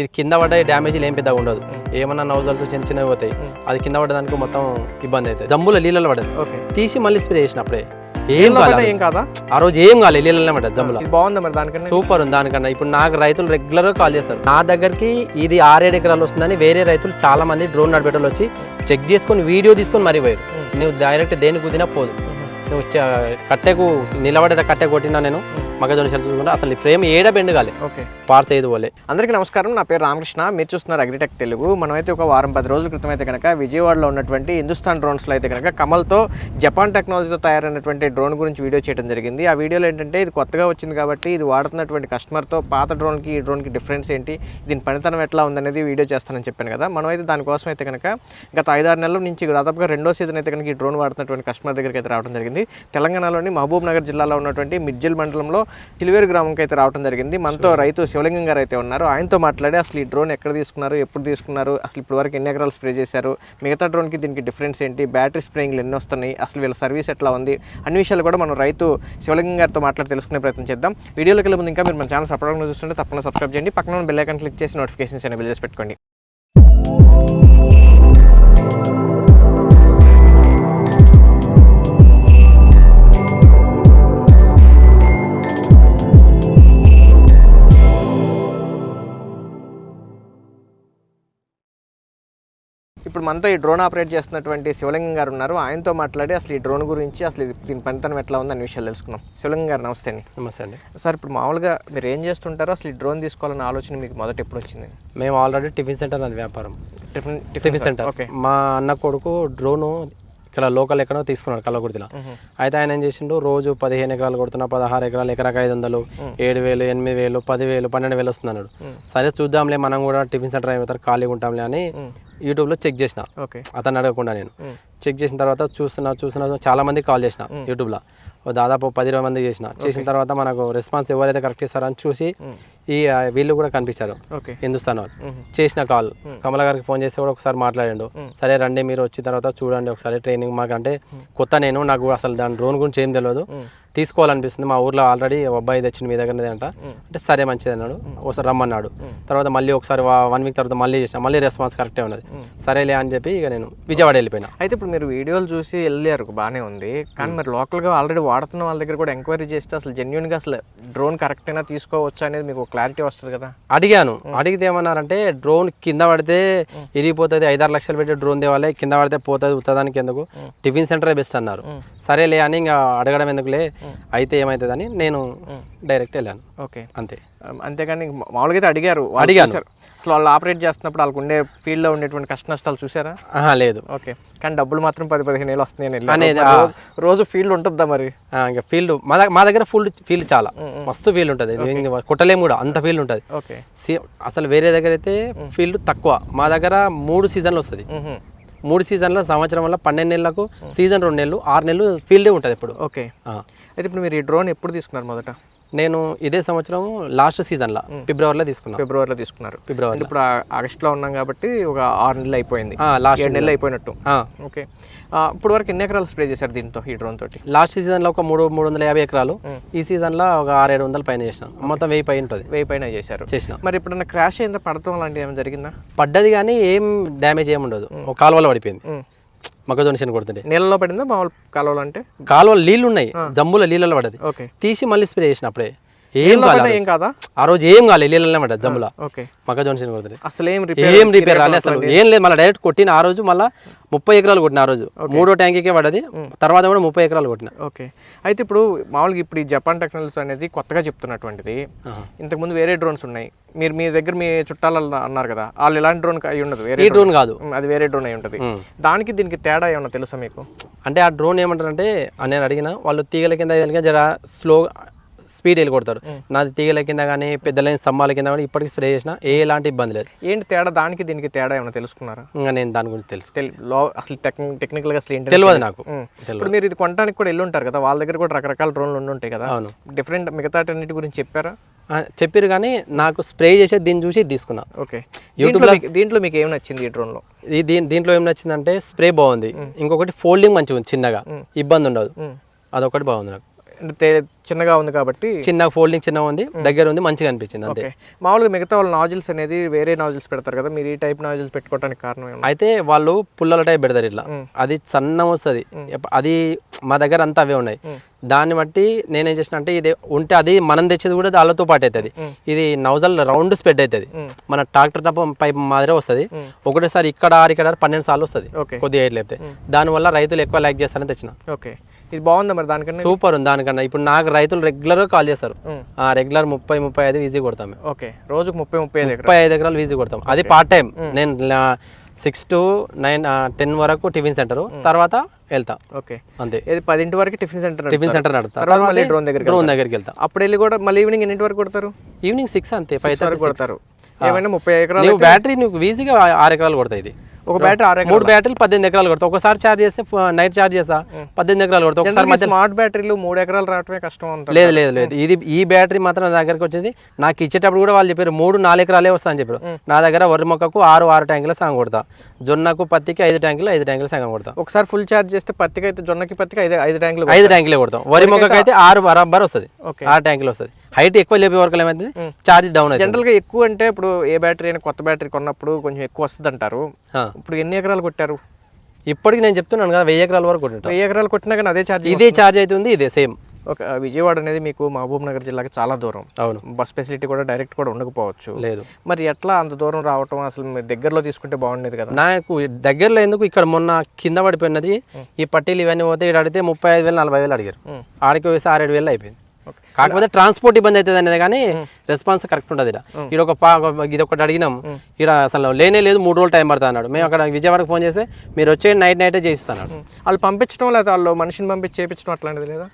ఇది కింద పడ్డ డ్యామేజ్ ఏం పెద్దగా ఉండదు. ఏమన్నా నౌజల్స్ చిన్న చిన్నవి పోతాయి. అది కింద పడ్డదానికి మొత్తం ఇబ్బంది అవుతుంది. జంబులో నీళ్ళలో పడదు ఓకే. తీసి మళ్ళీ స్ప్రే చేసినప్పుడే ఏం ఏం కాదా? ఆ రోజు ఏం కాలే నీళ్ళలో పడ్డది జంబులో. ఇది బాగుందా మరి దానికన్నా? సూపర్ ఉంది దానికన్నా. ఇప్పుడు నాకు రైతులు రెగ్యులర్గా కాల్ చేస్తారు. నా దగ్గరికి ఇది ఆరేడు ఎకరాలు వస్తుందని వేరే రైతులు చాలా మంది డ్రోన్ నడిపేటోళ్ళు వచ్చి చెక్ చేసుకొని వీడియో తీసుకొని మరీ పోయారు. నువ్వు డైరెక్ట్ దేని కుదినా పోదు. కట్టెకు నిలబడేట కట్టె కొట్టినా నేను మగజొన్న సెల్ చూసుకుంటా. అసలు ఈ ఫ్రేమ్ ఏడ బెండ్ కాలే. ఓకే. పార్స్ ఏది పోలే. అందరికీ నమస్కారం. నా పేరు రామకృష్ణ. మీరు చూస్తున్నారు అగ్రిటెక్ తెలుగు. మనమైతే ఒక వారం పది రోజుల క్రితం అయితే కనుక విజయవాడలో ఉన్నటువంటి హిందుస్థాన్ డ్రోన్స్లో అయితే కనుక కమల్తో జపాన్ టెక్నాలజీతో తయారైనటువంటి డ్రోన్ గురించి వీడియో చేయడం జరిగింది. ఆ వీడియోలో ఏంటంటే ఇది కొత్తగా వచ్చింది కాబట్టి ఇది వాడుతున్నటువంటి కస్టమర్తో పాత డ్రోన్కి ఈ డ్రోన్కి డిఫరెన్స్ ఏంటి దీని పనితనం ఎట్లా ఉందనేది వీడియో చేస్తానని చెప్పాను కదా. మనమైతే దానికోసం అయితే కనుక గత ఐదారు నెలల నుంచి దాదాపుగా రెండో సీజన్ అయితే కనుక ఈ డ్రోన్ వాడుతున్నటువంటి కస్టమర్ దగ్గరికి అయితే రావడం జరిగింది. తెలంగాణలోని మహబూబ్ నగర్ జిల్లాలో ఉన్నటువంటి మిడ్జిల్ మండలంలో చిలివేరు గ్రామంకి అయితే రావడం జరిగింది. మనతో రైతు శివలింగం గారు అయితే ఉన్నారు. ఆయనతో మాట్లాడి అసలు ఈ డ్రోన్ ఎక్కడ తీసుకున్నారు ఎప్పుడు తీసుకున్నారు అసలు ఇప్పుడు వరకు ఎన్ని ఎకరాలు స్ప్రే చేశారు మిగతా డ్రోన్కి దీనికి డిఫరెన్స్ ఏంటి బ్యాటరీ స్ప్రేయింగ్లు ఎన్ని వస్తున్నాయి అసలు వీళ్ళ సర్వీస్ ఎట్లా ఉంది అన్ని విషయాలు కూడా మనం రైతు శివలింగం గారితో మాట్లాడి తెలుసుకునే ప్రయత్నం చేద్దాం. వీడియోలోకి వెళ్ళే ముందు ఇంకా మీరు మన ఛానల్ సపోర్ట్గా చూస్తుంటే తప్పకుండా సబ్స్క్రైబ్ చేయండి. పక్కన ఉన్న బెల్ ఐకాన్ క్లిక్ చేసి నోటిఫికేషన్స్ ఎనేబుల్ చేసి పెట్టుకోండి. ఇప్పుడు మనతో ఈ డ్రోన్ ఆపరేట్ చేస్తున్నటువంటి శివలింగం గారు ఉన్నారు. ఆయనతో మాట్లాడి అసలు ఈ డ్రోన్ గురించి అసలు దీని పనితనం ఎట్లా ఉంది అనే విషయాలు తెలుసుకున్నాం శివలింగం గారు నమస్తే అండి. నమస్తే అండి. సార్ ఇప్పుడు మామూలుగా మీరు ఏం చేస్తుంటారో అసలు ఈ డ్రోన్ తీసుకోవాలన్న ఆలోచన మీకు మొదట ఎప్పుడు వచ్చింది? మేము ఆల్రెడీ టిఫిన్ సెంటర్ అది వ్యాపారం. Tiffin tiffin centre okay. మా అన్న కొడుకు డ్రోను ఇక్కడ లోకల్ ఎక్కడో తీసుకున్నాడు కల్లకుర్తిలో అయితే ఆయన ఏం చేసిండు రోజు పదిహేను ఎకరాలు కొడుతున్నా పదహారు ఎకరాలు ఎకరాకి ఐదు వందలు ఏడు వేలు ఎనిమిది వేలు పది వేలు పన్నెండు వేలు వస్తుంది అన్నాడు సరే చూద్దాంలే మనం కూడా టిఫిన్ సెంటర్ అయిపోతారు ఖాళీగా ఉంటాంలే అని యూట్యూబ్లో చెక్ చేసిన. ఓకే. అతను అడగకుండా నేను. చెక్ చేసిన తర్వాత చూస్తున్నా చూస్తున్నా చాలా మంది కాల్ చేసిన యూట్యూబ్లో. ఓ దాదాపు పది ఇరవై మంది చేసిన. చేసిన తర్వాత మనకు రెస్పాన్స్ ఎవరైతే కరెక్ట్ ఇస్తారో అని చూసి ఈ వీళ్ళు కూడా కనిపించారు. ఓకే. హిందుస్థాన్ వాళ్ళు. చేసిన కాల్. కమల గారికి ఫోన్ చేస్తే కూడా ఒకసారి మాట్లాడిండు. సరే రండి మీరు వచ్చిన తర్వాత చూడండి ఒకసారి ట్రైనింగ్ మాకంటే. కొత్త నేను నాకు అసలు దాని డ్రోన్ గురించి ఏం తెలియదు తీసుకోవాలనిపిస్తుంది. మా ఊర్లో ఆల్రెడీ అబ్బాయి తెచ్చింది మీ దగ్గర అంట. అంటే సరే మంచిది అన్నాడు. ఒకసారి రమ్మన్నాడు. తర్వాత మళ్ళీ ఒకసారి వన్ వీక్ తర్వాత మళ్ళీ చేసిన. మళ్ళీ రెస్పాన్స్ కరెక్టే ఉన్నది. సరేలే అని చెప్పి ఇక నేను విజయవాడ వెళ్ళిపోయినా. అయితే ఇప్పుడు మీరు వీడియోలు చూసి వెళ్ళారు బాగానే ఉంది. కానీ మరి లోకల్గా ఆల్రెడీ వాడుతున్న వాళ్ళ దగ్గర కూడా ఎంక్వైరీ చేస్తే అసలు జెన్యున్గా అసలు డ్రోన్ కరెక్టేనా తీసుకోవచ్చా అనేది మీకు క్లారిటీ వస్తుంది కదా. అడిగాను. అడిగితే ఏమన్నారంటే డ్రోన్ కింద పడితే ఇరిగిపోతుంది ఐదారు లక్షలు పెట్టి డ్రోన్ తేవాలి కింద పడితే పోతుంది ఉత్తదానికి ఎందుకు? టిఫిన్ సెంటరే బెస్ట్ అన్నారు. సరేలే అని ఇంకా అడగడం ఎందుకులే? అయితే ఏమవుతుందని నేను డైరెక్ట్ వెళ్ళాను. ఓకే. అంతే. అంతేగాని మామూలుగా అయితే అడిగారు. చూశారు. అసలు వాళ్ళు ఆపరేట్ చేస్తున్నప్పుడు వాళ్ళకు ఉండే ఫీల్డ్లో ఉండేటువంటి కష్ట నష్టాలు చూసారా లేదు. ఓకే. కానీ డబ్బులు మాత్రం పది పదిహేను వేలు వస్తున్నాయని వెళ్ళారు. అనేది. రోజు- ఫీల్డ్ ఉంటుందా మరి? ఇంకా ఫీల్డ్ మా దగ్గర మా దగ్గర ఫుల్ ఫీల్డ్ చాలా. మస్తు ఫీల్డ్ ఉంటుంది. కుట్టలేము కూడా. అంత ఫీల్డ్ ఉంటుంది. ఓకే. అసలు వేరే దగ్గర అయితే ఫీల్డ్ తక్కువ. మా దగ్గర మూడు సీజన్లు వస్తుంది. మూడు సీజన్ల సంవత్సరం వల్ల పన్నెండు నెలలకు సీజన్ రెండు నెలలు ఆరు నెలలు ఫీల్డే ఉంటుంది ఇప్పుడు ఓకే. అయితే ఇప్పుడు మీరు ఈ డ్రోన్ ఎప్పుడు తీసుకున్నారు మొదట? నేను ఇదే సంవత్సరం లాస్ట్ సీజన్లో ఫిబ్రవరిలో తీసుకున్నా. ఫిబ్రవరిలో తీసుకున్నారు. ఫిబ్రవరి ఇప్పుడు ఆగస్టులో ఉన్నాం కాబట్టి ఒక ఆరు నెలలు అయిపోయింది. లాస్ట్ ఏడు నెలలు అయిపోయినట్టు. ఓకే. ఇప్పుడు వరకు ఎన్ని ఎకరాలు స్ప్రే చేశారు దీంతో ఈ డ్రోన్ తోటి? లాస్ట్ సీజన్లో ఒక మూడు మూడు వందల యాభై ఎకరాలు. ఈ సీజన్లో ఒక ఆరు ఏడు వందల పైన చేసిన. మొత్తం వెయ్యి పై ఉంటుంది. వెయ్యి పైన చేశారు. చేసిన. మరి ఎప్పుడన్నా క్రాష్ అయిందా? పడతాం లాంటిది ఏమైనా జరిగిందా? పడ్డది కానీ ఏం డ్యామేజ్ ఏమి ఉండదు. ఒక కాలువలో పడిపోయింది. మొక్కజొన్న చేను కొడుతుంటే నీళ్ళలో పడిందా మామూలు కాలువలు అంటే? కాలువలో నీళ్ళు ఉన్నాయి జంబులో నీళ్ళలో పడ్డది ఓకే. తీసి మళ్ళీ స్ప్రే చేసిన అప్పుడే. ఏం పడినా ఏం కాదా? ఆ రోజు ఏం కాలే జంబులో ఓకే. మొక్కజొన్న చేను కొడుతుంటే అసలు ఏం రిపేర్ ఏం రిపేర్ రాలే అసలు. ఏం లేదు మళ్ళీ డైరెక్ట్ కొట్టిన ఆ రోజు మళ్ళీ ముప్పై ఎకరాలు కొట్టిన ఆ రోజు. మూడో ట్యాంకీకే పడ్డది. తర్వాత కూడా ముప్పై ఎకరాలు కొట్టిన. ఓకే. అయితే ఇప్పుడు మామూలుగా ఇప్పుడు ఈ జపాన్ టెక్నాలజీ అనేది కొత్తగా చెప్తున్నటువంటిది. ఆహా. ఇంతకుముందు వేరే డ్రోన్స్ ఉన్నాయి. మీరు మీ దగ్గర మీ చుట్టాలు అన్నారు కదా వాళ్ళు ఎలాంటి డ్రోన్ అయి ఉండదు వేరే డ్రోన్ కాదు. అది వేరే డ్రోన్ అయి ఉంటుంది. దానికి దీనికి తేడా ఏమన్నా తెలుసా మీకు? అంటే ఆ డ్రోన్ ఏమంటారంటే నేను అడిగిన వాళ్ళు తీగల కింద జర స్లో స్పీడ్ వెళ్ళి కొడతారు నాది తీగల కింద కానీ పెద్ద లైన్ స్తంభాల కింద కానీ ఇప్పటికి స్ప్రే చేసిన ఎలాంటి ఇబ్బంది లేదు. ఏంటి తేడా? దానికి దీనికి తేడా ఏమన్నా తెలుసుకున్నారా? ఇంకా నేను దాని గురించి తెలుసు తెల్- లో అసలు టెక్ని టెక్నికల్గా అసలు ఏంటి తెలియదు నాకు. ఇప్పుడు మీరు ఇది కొనడానికి కూడా వెళ్ళి ఉంటారు కదా? వాళ్ళ దగ్గర కూడా రకరకాల డ్రోన్లు ఉండి ఉంటాయి కదా? అవును. డిఫరెంట్ మిగతా అన్నిటి గురించి చెప్పారా? చెప్పారు కానీ నాకు స్ప్రే చేసే దీన్ని చూసి తీసుకున్నా. ఓకే. మీకు దీంట్లో మీకు ఏం నచ్చింది ఈ డ్రోన్లో? ఈ దీని దీంట్లో ఏం నచ్చిందంటే స్ప్రే బాగుంది. ఇంకొకటి ఫోల్డింగ్ మంచిగా ఉంది చిన్నగా ఇబ్బంది ఉండదు అదొకటి బాగుంది నాకు. చిన్నగా ఉంది కాబట్టి చిన్న ఫోల్డింగ్ చిన్న ఉంది దగ్గర ఉంది మంచిగా అనిపించింది అంతే. మామూలుగా మిగతా వాళ్ళు నాజిల్స్ అనేది వేరే నాజిల్స్ పెడతారు కదా మీరు ఈ టైప్ నాజిల్స్ పెట్టుకోవడానికి కారణం అయితే వాళ్ళు పుల్లల టైప్ పెడతారు ఇట్లా. అది సన్నం వస్తుంది. అది మా దగ్గర అంతా అవే ఉన్నాయి. దాన్ని బట్టి నేనేం చేసిన అంటే ఇది ఉంటే అది మనం తెచ్చేది కూడా దానితో పాటు అవుతుంది ఇది నౌజల్ రౌండ్ స్ప్రెడ్ అవుతుంది మన ట్రాక్టర్ టప్ పైప్ మాదిరే వస్తుంది. ఒకటేసారి ఇక్కడ ఆరు ఇక్కడ పన్నెండు సార్లు వస్తుంది. కొద్దిగా ఎయిట్ లేపితే. దానివల్ల రైతులు ఎక్కువ లైక్ చేస్తారని తెచ్చిన. ఓకే. ఇది బాగుందా మరి దానికన్నా? సూపర్ ఉంది దానికన్నా. ఇప్పుడు నాకు రైతులు రెగ్యులర్గా కాల్ చేస్తారు. ఉమ్. రెగ్యులర్ ముప్పై ముప్పై ఐదు ఈజీ కొడతాం ఓకే. రోజుకు ముప్పై ముప్పై ఐదు ముప్పై ఐదు ఎకరాలు ఈజీ కొడతాం. అది పార్ట్ టైం నేను సిక్స్ టు నైన్ టెన్ వరకు టిఫిన్ సెంటర్ తర్వాత వెళ్తా. ఓకే. అంతే. ఇది పదింటి వరకు టిఫిన్ సెంటర్ టిఫిన్ సెంటర్ నడుపుతా. తర్వాత మళ్ళీ డ్రోన్ దగ్గరికి డ్రోన్ దగ్గరికి వెళ్తా. అప్పుడు వెళ్ళి కూడా మళ్ళీ ఈవినింగ్ ఎన్నింటి వరకు కొడతారు? ఈవినింగ్ సిక్స్ అంతే ఫైవ్ వరకు కొడతారు. ఏమైనా ముప్పై ఎకరాలు బ్యాటరీ నువ్వు ఈజీగా ఆరు ఎకరాలు కొడతాయి ఇది. ఒక బ్యాటరీ ఆరు మూడు బ్యాటరీలు పద్దెనిమిది ఎకరాలు కొడతా ఒకసారి చార్జ్ చేస్తే నైట్ చార్జ్ చేస్తా. పద్దెనిమిది ఎకరాలు కొడతా ఒకసారి స్మార్ట్ బ్యాటరీలు మూడు ఎకరాలు రావటమే కష్టం లేదు లేదు లేదు. ఇది ఈ బ్యాటరీ మాత్రం నా దగ్గరకు వచ్చింది. నాకు ఇచ్చేటప్పుడు కూడా వాళ్ళు చెప్పారు మూడు నాలుగు ఎకరాలే వస్తా అని చెప్పారు. నా దగ్గర వరి మొక్కకు ఆరు ఆరు ట్యాంకుల సగం కొడతా. జొన్నకు పత్తికి ఐదు ట్యాంకులు ఐదు ట్యాంకులు సగం కొడతా. ఒకసారి ఫుల్ ఛార్జ్ చేస్తే పత్తికి అయితే జొన్నకి పత్తికి ఐదు ఐదు ట్యాంకులు ఐదు ట్యాంకులే కొడతాం. వరి మొక్కకు అయితే ఆరు బరాబర్ వస్తుంది. ఓకే. ఆరు ట్యాంకులు వస్తుంది. హైట్ ఎక్కువ లేపే వరకు ఏమైంది? చార్జ్ డౌన్ అవుతుంది జనరల్గా ఎక్కువ అంటే ఇప్పుడు ఏ బ్యాటరీ అయినా కొత్త బ్యాటరీ కొన్నప్పుడు కొంచెం ఎక్కువ వస్తుంది అంటారు. ఇప్పుడు ఎన్ని ఎకరాలు కొట్టారు? ఇప్పటికి నేను చెప్తున్నాను కదా వెయ్యి ఎకరాల వరకు కొట్టింటాం వెయ్యి ఎకరాలు కొట్టినా కానీ అదే ఛార్జ్ ఇదే చార్జ్ అవుతుంది ఇదే సేమ్. ఒక విజయవాడ అనేది మీకు మహబూబ్ నగర్ జిల్లాకి చాలా దూరం. అవును. బస్ ఫెసిలిటీ కూడా డైరెక్ట్ కూడా ఉండకపోవచ్చు. లేదు. మరి ఎట్లా అంత దూరం రావటం అసలు మీరు దగ్గరలో తీసుకుంటే బాగుండేది కదా? నాకు దగ్గరలో ఎందుకు ఇక్కడ మొన్న కింద పడిపోయినది ఈ పట్టీలు ఇవన్నీ పోతే ఇక్కడ అడిగితే ముప్పై ఐదు వేలు నలభై వేలు అడిగారు. ఆడికి వేసి ఆరేడు వేలు అయిపోయింది. కాకపోతే ట్రాన్స్పోర్ట్ ఇబ్బంది అవుతుంది అనేది కానీ రెస్పాన్స్ కరెక్ట్ ఉంటుంది ఇక్కడ ఒక ఇది ఒకటి అడిగినాం. ఇక్కడ అసలు లేనే లేదు మూడు రోజులు టైం పడుతుంది అన్నాడు. మేము అక్కడ విజయవాడకు ఫోన్ చేస్తే మీరు వచ్చే నైట్ నైటే చేయిస్తాను. వాళ్ళు పంపించడం లేదా? వాళ్ళు మనిషిని పంపించి చేయించడం అట్లాంటిది లేదా?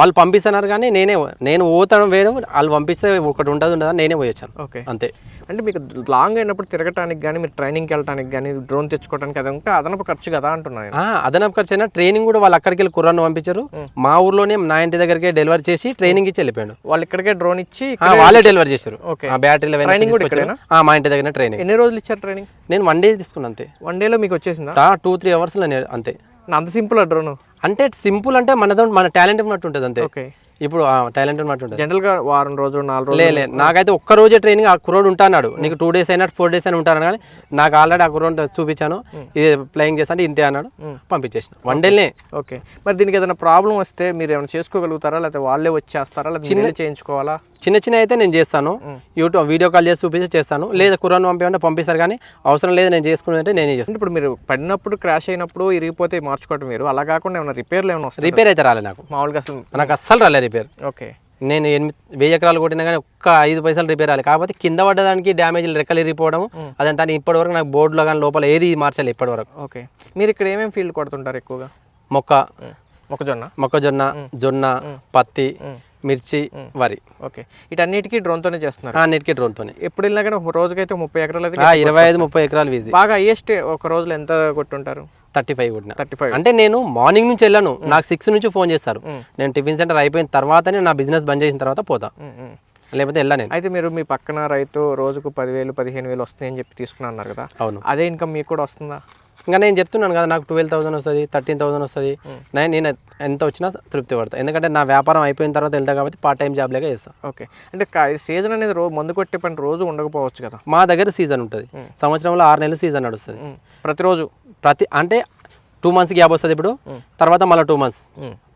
వాళ్ళు పంపిస్తున్నారు కానీ నేనే నేను పోతాను వేయడం వాళ్ళు పంపిస్తే ఒకటి ఉంటుంది ఉండదు నేనే పోయొచ్చాను. ఓకే. అంతే. అంటే మీకు లాంగ్ అయినప్పుడు తిరగటానికి కానీ మీరు ట్రైనింగ్కి వెళ్ళడానికి కానీ డ్రోన్ తెచ్చుకోవడానికి అది ఉంటే అదనపు ఖర్చు కదా అంటున్నాను అదనపు ఖర్చు అయినా ట్రైనింగ్ కూడా వాళ్ళు అక్కడికి వెళ్ళి కుర్రాన్ని పంపించారు. మా ఊర్లోనే నా ఇంటి దగ్గరికి డెలివరీ చేసి ట్రైనింగ్ ఇచ్చి వెళ్ళిపోయాడు వాళ్ళు ఇక్కడికే డ్రోన్ ఇచ్చి వాళ్ళే డెలివరీ చేశారు. ఓకే. ఆ బ్యాటరీలు Training కూడా మా ఇంటి దగ్గర ట్రైనింగ్ ఎన్ని రోజులు ఇచ్చారు ట్రైనింగ్ నేను వన్ డే తీసుకున్నాను అంతే. వన్ డేలో మీకు వచ్చేసిందా? టూ త్రీ అవర్స్ అంతే. అంత సింపుల్ డ్రోన్ అంటే సింపుల్ అంటే మనతో మన టాలెంట్ ఉన్నట్టు ఉంటుంది అంతే. ఓకే. ఇప్పుడు టాలెంట్ ఉన్నట్టు ఉంటుంది. జనరల్గా వారం రోజులు నాలుగు రోజులు లే నాకైతే ఒక్క రోజే ట్రైనింగ్ ఆ కురోడ్ ఉంటాడు నీకు టూ డేస్ అయినా ఫోర్ డేస్ అయినా ఉంటాను కానీ నాకు ఆల్రెడీ ఆ కురోడ్ చూపించాను. ఇది ప్లేయింగ్ చేస్తాను ఇంతే అన్నాడు. పంపించేసిన. వన్ డేనే. ఓకే. మరి దీనికి ఏదైనా ప్రాబ్లం వస్తే మీరు ఏమైనా చేసుకోగలుగుతారా? లేకపోతే వాళ్ళే వచ్చేస్తారా? లేదా మీరే చేయించుకోవాలా? చిన్న చిన్న అయితే నేను చేస్తాను. యూట్యూబ్ వీడియో కాల్ చేసి చూపించి చేస్తాను. లేదా కురాన్ పంపించమంటే పంపిస్తారు కానీ అవసరం లేదు నేను చేసుకునేది నేనే చేస్తాను. ఇప్పుడు మీరు పడినప్పుడు క్రాష్ అయినప్పుడు ఇరిగిపోతే మార్చుకోవటం మీరు అలా కాకుండా ఏమైనా రిపేర్లు ఏమైనా వస్తాయి? రిపేర్ అయితే రాలే నాకు. మామూలుగా అసలు నాకు అస్సలు రాలే రిపేర్. ఓకే. నేను ఎనిమిది వెయ్యి ఎకరాలు కొట్టినా కానీ ఒక్క ఐదు పైసలు రిపేర్ రాలి. కాకపోతే కింద పడ్డదానికి డ్యామేజ్లు రెక్కలు ఇరిగిపోవడం అదంతా ఇప్పటి వరకు నాకు బోర్డులో కానీ లోపల ఏది మార్చాలి ఇప్పటి వరకు ఓకే. మీరు ఇక్కడ ఏమేమి ఫీల్డ్ కొడుతుంటారు ఎక్కువగా? మొక్క. మొక్కజొన్న? మొక్కజొన్న జొన్న పత్తి మిర్చి వరి. ఓకే. వీటన్నిటికీ డ్రోన్తోనే చేస్తున్నారు? అన్నిటికీ డ్రోన్తోనే ఎప్పుడు వెళ్ళినా కానీ ఒక రోజుకైతే ముప్పై ఎకరాలు ఇరవై ఐదు ముప్పై ఎకరాలు వీజీ బాగా హైయెస్ట్ ఒక రోజులో ఎంత కొట్టుంటారు? థర్టీ ఫైవ్ కొట్టిన. Thirty five. అంటే నేను మార్నింగ్ నుంచి వెళ్ళాను. నాకు సిక్స్ నుంచి ఫోన్ చేస్తారు. నేను టిఫిన్ సెంటర్ అయిపోయిన తర్వాతనే నా బిజినెస్ బంద్ చేసిన తర్వాత పోతా. లేకపోతే వెళ్ళా నేను. అయితే మీరు మీ పక్కన రైతు రోజుకు పదివేలు పదిహేను వేలు వస్తాయని చెప్పి తీసుకున్నా అన్నారు కదా. అవును. అదే ఇన్కమ్ మీకు కూడా వస్తుందా? ఇంకా నేను చెప్తున్నాను కదా నాకు ట్వెల్వ్ థౌసండ్ వస్తుంది థర్టీన్ థౌసండ్ వస్తుంది. నేను నేను ఎంత వచ్చినా తృప్తి పడతా. ఎందుకంటే నా వ్యాపారం అయిపోయిన తర్వాత వెళ్తా కాబట్టి పార్ట్ టైం జాబ్ లేక చేస్తాను ఓకే. అంటే సీజన్ అనేది రోజు మందు కొట్టే పని రోజు ఉండకపోవచ్చు కదా? మా దగ్గర సీజన్ ఉంటుంది. సంవత్సరంలో ఆరు నెలలు సీజన్ నడుస్తుంది. ప్రతిరోజు? ప్రతి అంటే టూ మంత్స్ గ్యాప్ వస్తుంది ఇప్పుడు. తర్వాత మళ్ళీ టూ మంత్స్.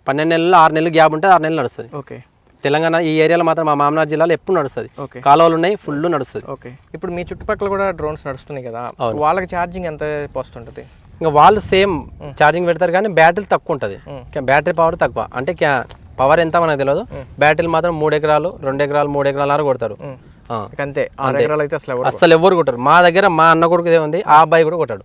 పన్నెండు నెలలు ఆరు నెలలు గ్యాప్ ఉంటుంది ఆరు నెలలు నడుస్తుంది. ఓకే. తెలంగాణ ఈ ఏరియాలో మాత్రం మా మామనార్ జిల్లాలో ఎప్పుడు నడుస్తుంది. ఓకే. కాలువలు ఉన్నాయి ఫుల్ నడుస్తుంది. ఓకే. ఇప్పుడు మీ చుట్టుపక్కల కూడా డ్రోన్స్ నడుస్తున్నాయి కదా. వాళ్ళకి ఛార్జింగ్ ఎంత వస్తుంటుంది ఇంకా వాళ్ళు సేమ్ ఛార్జింగ్ పెడతారు కానీ బ్యాటరీ తక్కువ ఉంటుంది. బ్యాటరీ పవర్ తక్కువ. అంటే పవర్ ఎంత మనకు తెలియదు బ్యాటరీలు మాత్రం మూడు ఎకరాలు రెండు ఎకరాలు మూడు ఎకరాల వరకు కొడతారు. అంతే ఆరు ఎకరాలు అయితే అసలు ఎవరు అస్సలు ఎవరు కొట్టరు. మా దగ్గర మా అన్న కొడుకు ఉంది ఆ అబ్బాయి కూడా కొట్టాడు.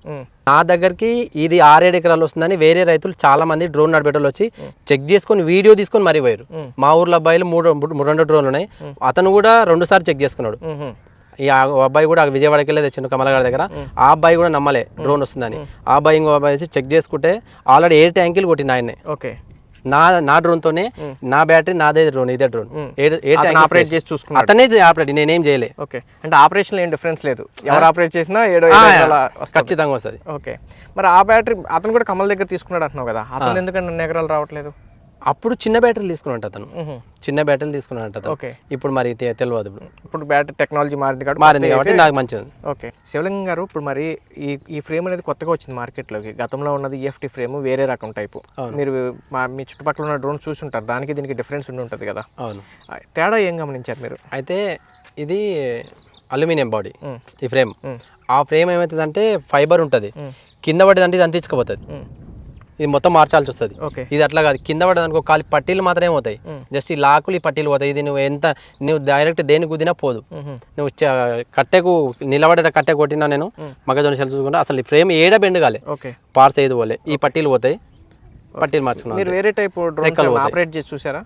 నా దగ్గరికి ఇది ఆరేడు ఎకరాలు వస్తుందని వేరే రైతులు చాలా మంది డ్రోన్ నడిపేటోళ్ళు వచ్చి చెక్ చేసుకొని వీడియో తీసుకొని మరీ పోయారు. మా ఊర్లో అబ్బాయిలు మూడు మూడు- రెండు డ్రోన్లు ఉన్నాయి. అతను కూడా రెండు సార్లు చెక్ చేసుకున్నాడు. ఈ అబ్బాయి కూడా విజయవాడకి వెళ్ళి తెచ్చిండు కమలగారి దగ్గర. ఆ అబ్బాయి కూడా నమ్మలే డ్రోన్ వస్తుందని. ఆ అబ్బాయి ఇంకో అబ్బాయి చెక్ చేసుకుంటే ఆల్రెడీ ఏ ట్యాంకులు కొట్టిన ఆయన్నే. ఓకే. నా నా డ్రోన్ తోనే నా బ్యాటరీ నాదే డ్రోన్ ఇదే డ్రోన్. ఏ ఆపరేట్ చేసి చూసుకున్నాడు. అతనే ఆపరేట్ నేనేం చేయలే. ఓకే. అంటే ఆపరేషన్ ఏం డిఫరెన్స్ లేదు. ఎవరు ఆపరేట్ చేసినా ఏడో ఖచ్చితంగా వస్తుంది. ఓకే. మరి ఆ బ్యాటరీ అతను కూడా కమల్ దగ్గర తీసుకున్నాడు అంటున్నావు కదా. అతను ఎందుకంటే ఎకరాలు రావట్లేదు? అప్పుడు చిన్న బ్యాటరీలు తీసుకున్నట్టు అతను. చిన్న బ్యాటరీలు తీసుకున్నట్టు అతను. ఓకే. ఇప్పుడు మరి తెలియదు ఇప్పుడు. ఇప్పుడు బ్యాటరీ టెక్నాలజీ మారింది కాబట్టి మారింది కాబట్టి నాకు మంచిది ఓకే. శివలింగం గారు ఇప్పుడు మరి ఈ ఈ ఫ్రేమ్ అనేది కొత్తగా వచ్చింది మార్కెట్లోకి. గతంలో ఉన్నది E ఈఎఫ్టీ ఫ్రేమ్ వేరే రకం టైపు. మీరు మా మీ చుట్టుపక్కల ఉన్న డ్రోన్ చూసి ఉంటారు దానికి దీనికి డిఫరెన్స్ ఉండి ఉంటుంది కదా. అవును. తేడా ఏం గమనించారు మీరు? అయితే ఇది అల్యూమినియం బాడీ. ఈ ఫ్రేమ్. ఆ ఫ్రేమ్ ఏమవుతుందంటే ఫైబర్ ఉంటుంది. కింద పడేదంటే ఇది అంతించుకుపోతుంది మ్. ఇది మొత్తం మార్చాల్సి వస్తుంది. ఇది అట్లా కాదు. కింద పడేదనుకో కాలి పట్టీలు మాత్రమే పోతాయి. జస్ట్ ఈ లాకులు ఈ పట్టీలు పోతాయి. ఇది నువ్వు ఎంత నువ్వు డైరెక్ట్ దేని గుద్దినా పోదు. నువ్వు కట్టెకు నిలబడే కట్టె కొట్టినా నేను. మగజొన్న సెల్ చూసుకుంటే. అసలు ఈ ఫ్రేమ్ ఏడ బెండ్ కాలే. పార్స్ ఏది పోలే. ఈ పట్టీలు పోతాయి. పట్టీలు మార్చుకున్నాను మీరు వేరే టైప్ ఆపరేట్ చేసి చూసారా.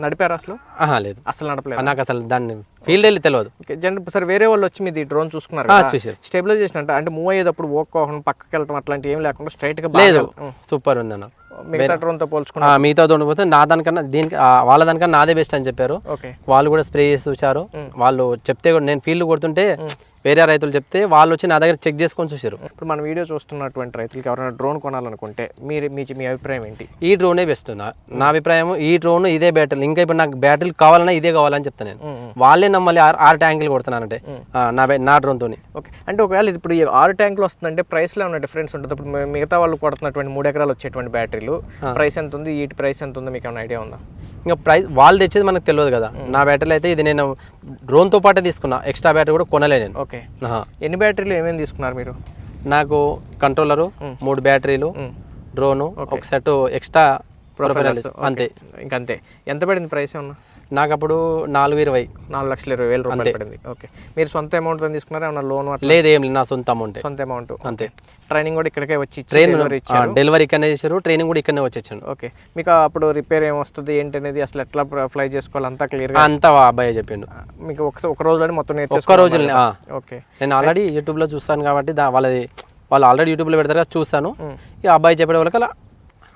నడిపారు అసలు? ఆహా లేదు. అసలు నడపలేదు? నాకు అసలు దాన్ని ఫీల్డ్ వెళ్ళి తెలియదు ఓకే జన్ సరే వేరే వాళ్ళు వచ్చి మీది డ్రోన్ చూసుకున్నారు చూసారు స్టెబిలైజేషన్ అంటే అంటే మూవ్ అయ్యేటప్పుడు ఓక్కోవడం పక్కకి వెళ్ళడం అట్లాంటి ఏం లేకుండా స్ట్రైట్గా లేదు. సూపర్ ఉందన్న మిగతా డ్రోన్తో పోల్చుకుంటే? ఆ, మిగతా ఉండకపోతే నా దానికన్నా దీనికి వాళ్ళ దానికన్నా నాదే బెస్ట్ అని చెప్పారు. వాళ్ళు కూడా స్ప్రే చేసి చూశారు. వాళ్ళు చెప్తే కూడా నేను ఫీల్డ్ కొడుతుంటే వేరే రైతులు చెప్తే వాళ్ళు వచ్చి నా దగ్గర చెక్ చేసుకొని చూసారు ఇప్పుడు మన వీడియో చూస్తున్నటువంటి రైతులకి ఎవరైనా డ్రోన్ కొనాలనుకుంటే మీరు మీ మీ అభిప్రాయం ఏంటి? ఈ డ్రోనే బెస్ట్ నా. నా అభిప్రాయం ఈ డ్రోన్ ఇదే బ్యాటరీ ఇంకా ఇప్పుడు నాకు బ్యాటరీ కావాలన్నా ఇదే కావాలని చెప్తాను నేను. వాళ్ళే నమ్మల్ని ఆరు ట్యాంకులు కొడుతున్నానంటే నా నా డ్రోన్తో ఓకే. అంటే ఒకవేళ ఇప్పుడు ఈ ఆరు ట్యాంకులు వస్తుందంటే ప్రైస్లో ఏమైనా డిఫరెన్స్ ఉంటుంది? ఇప్పుడు మిగతా వాళ్ళు కొడుతున్నటువంటి మూడు ఎకరాలు వచ్చేటువంటి బ్యాటరీలు ప్రైస్ ఎంత ఉంది? వీటి ప్రైస్ ఎంత ఉందో? మీకు ఏమైనా ఐడియా ఉందా? ఇంకా ప్రైస్ వాళ్ళు తెచ్చేది మనకు తెలియదు కదా. నా బ్యాటరీలు అయితే ఇది నేను డ్రోన్తో పాటే తీసుకున్నా. ఎక్స్ట్రా బ్యాటరీ కూడా కొనలే నేను. ఓకే. ఎన్ని బ్యాటరీలు ఏమేమి తీసుకున్నారు మీరు? నాకు కంట్రోలరు మూడు బ్యాటరీలు. డ్రోను ఒక సెట్ ఎక్స్ట్రా అంతే. ఇంకంతే. ఎంత పడింది ప్రైస్ ఏమన్నా? నాకు అప్పుడు నాలుగు ఇరవై. నాలుగు లక్షల ఇరవై వేల రూపాయలు పడింది. ఓకే. మీరు సొంత అమౌంట్ తీసుకున్నారా? ఏమన్నా లోన్ లేదు ఏం లేదు. నా సొంత అమౌంట్ సొంత అమౌంట్ అంతే. ట్రైనింగ్ కూడా ఇక్కడికే వచ్చి ట్రైన్ డెలివరీ ఇక్కడనే చేశారు. ట్రైనింగ్ కూడా ఇక్కడనే వచ్చేసాను ఓకే. మీకు అప్పుడు రిపేర్ ఏమొస్తుంది ఏంటి అనేది అసలు ఎట్లా ఫ్లై చేసుకోవాలి? అంతా క్లియర్గా అంతా ఆ అబ్బాయి చెప్పిండు. మీకు ఒక ఒక రోజులోనే మొత్తం ఒక్క నేర్చేసుకోవాలి రోజు. ఓకే. నేను ఆల్రెడీ యూట్యూబ్లో చూస్తాను కాబట్టి దా వాళ్ళది వాళ్ళు ఆల్రెడీ యూట్యూబ్లో పెడతారు కదా చూస్తాను. ఈ అబ్బాయి చెప్పే వాళ్ళకి అలా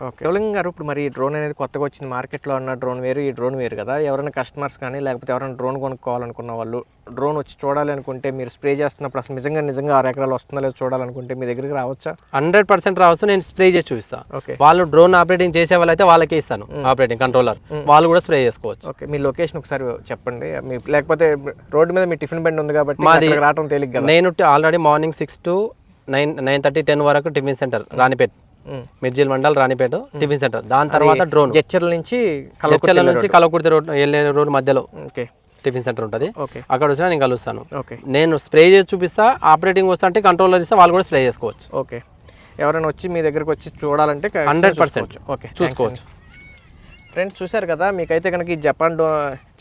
ఓకే. శివలింగం గారు ఇప్పుడు మరి ఈ డ్రోన్ అనేది కొత్తగా వచ్చింది మార్కెట్లో ఉన్న డ్రోన్ వేరు ఈ డ్రోన్ వేరు కదా. ఎవరైనా కస్టమర్స్ కానీ లేకపోతే ఎవరైనా డ్రోన్ కొనుక్కోవాలనుకున్న వాళ్ళు డ్రోన్ వచ్చి చూడాలి అనుకుంటే మీరు స్ప్రే చేస్తున్నప్పుడు అసలు నిజంగా నిజంగా ఆరు ఎకరాలు వస్తుందో లేదో చూడాలనుకుంటే మీ దగ్గరికి రావచ్చా? హండ్రెడ్ పర్సెంట్ రావచ్చు. నేను స్ప్రే చేసి చూపిస్తాను ఓకే. వాళ్ళు డ్రోన్ ఆపరేటింగ్ చేసే వాళ్ళైతే వాళ్ళకే ఇస్తాను ఆపరేటింగ్ కంట్రోలర్. వాళ్ళు కూడా స్ప్రే చేసుకోవచ్చు. ఓకే. మీ లొకేషన్ ఒకసారి చెప్పండి. మీ లేకపోతే రోడ్డు మీద మీ టిఫిన్ బండి ఉంది కాబట్టి అక్కడికి రావడం కదా? నేను already morning six to nine nine thirty ten వరకు tiffin centre Ranipet. Mirjil mandal Ranipeta tiffin centre. దాని తర్వాత డ్రోన్. జడ్చర్ల నుంచి చర్చల నుంచి కలవకుర్తి రోడ్ వెళ్ళే రోడ్ మధ్యలో ఓకే. టిఫిన్ సెంటర్ ఉంటుంది. ఓకే. అక్కడ వచ్చినా నేను కలుస్తాను. ఓకే. నేను స్ప్రే చేసి చూపిస్తా ఆపరేటింగ్ వస్తా అంటే కంట్రోలర్ ఇస్తా వాళ్ళు కూడా స్ప్రే చేసుకోవచ్చు. ఓకే. ఎవరైనా వచ్చి మీ దగ్గరకు వచ్చి చూడాలంటే 100% చూసుకోవచ్చు. ఓకే చూసుకోవచ్చు. ఫ్రెండ్స్ చూశారు కదా మీకైతే కనుక ఈ జపాన్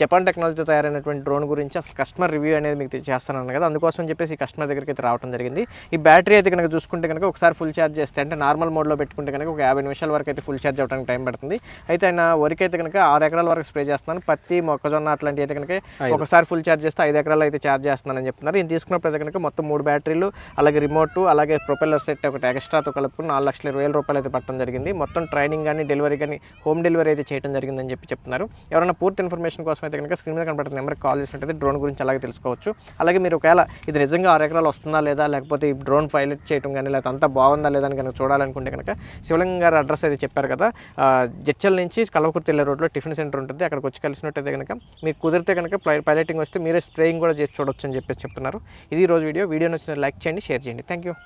జపాన్ టెక్నాలజీతో తయారైనటువంటి డ్రోన్ గురించి అసలు కస్టమర్ రివ్యూ అనేది మీకు చేస్తానన్నాను కదా. అందుకోసం చెప్పేసి ఈ కస్టమర్ దగ్గరికి అయితే రావడం జరిగింది. ఈ బ్యాటరీ అయితే కనుక చూసుకుంటే కనుక ఒకసారి ఫుల్ ఛార్జ్ చేస్తే అంటే నార్మల్ మోడ్లో పెట్టుకుంటే కనుక ఒక యాభై నిమిషాల వరకు అయితే ఫుల్ ఛార్జ్ అవ్వడానికి టైం పడుతుంది. అయితే ఆయన వరకు అయితే కనుక ఆరు ఎకరాల వరకు స్ప్రే చేస్తున్నాను. పత్తి మొక్కజొన్న అట్లాంటివి అయితే కనుక ఒకసారి ఫుల్ ఛార్జ్ చేస్తే ఐదు ఎకరాలు అయితే ఛార్జ్ చేస్తున్నానని చెప్తున్నారు. ఈయన తీసుకున్నప్పుడు అయితే కనుక మొత్తం మూడు బ్యాటరీలు అలాగే రిమోట్ అలాగే ప్రొపెల్లర్ సెట్ ఒకటి ఎక్స్ట్రాతో కలుపుకుని నాలుగు లక్షల ఇరవై వేల రూపాయలు అయితే పట్టడం జరిగింది. మొత్తం ట్రైనింగ్ కానీ డెలివరీ కానీ హోమ్ డెలివరీ అయితే చేయడం జరిగిందని చెప్పి చెప్తున్నారు. ఎవరైనా పూర్తి ఇన్ఫర్మేషన్ కోసం అయితే కనుక స్క్రీన్ మీద కనబడుతున్న నెంబర్కి కాల్ చేసినట్టయితే డ్రోన్ గురించి అలాగే తెలుసుకోవచ్చు. అలాగే మీరు ఒకవేళ ఇది నిజంగా ఆరు ఎకరాలు వస్తుందా లేదా లేకపోతే ఈ డ్రోన్ పైలట్ చేయడం కానీ లేకపోతే అంతా బాగుందా లేదా అని కనుక చూడాలనుకుంటే కనుక శివలింగం గారి అడ్రస్ అయితే చెప్పారు కదా. జడ్చల్ నుంచి కలవకుర్తి వెళ్ళే రోడ్లో టిఫిన్ సెంటర్ ఉంటుంది. అక్కడికి వచ్చి కలిసినట్టయితే కనుక మీకు కుదిరితే కనుక పైలటింగ్ వస్తే మీరే స్ప్రేయింగ్ కూడా చేసి చూడొచ్చు అని చెప్పేసి చెప్తున్నారు. ఇది రోజు వీడియో. వీడియో నచ్చిన లైక్ చేయండి షేర్ చేయండి. Thank you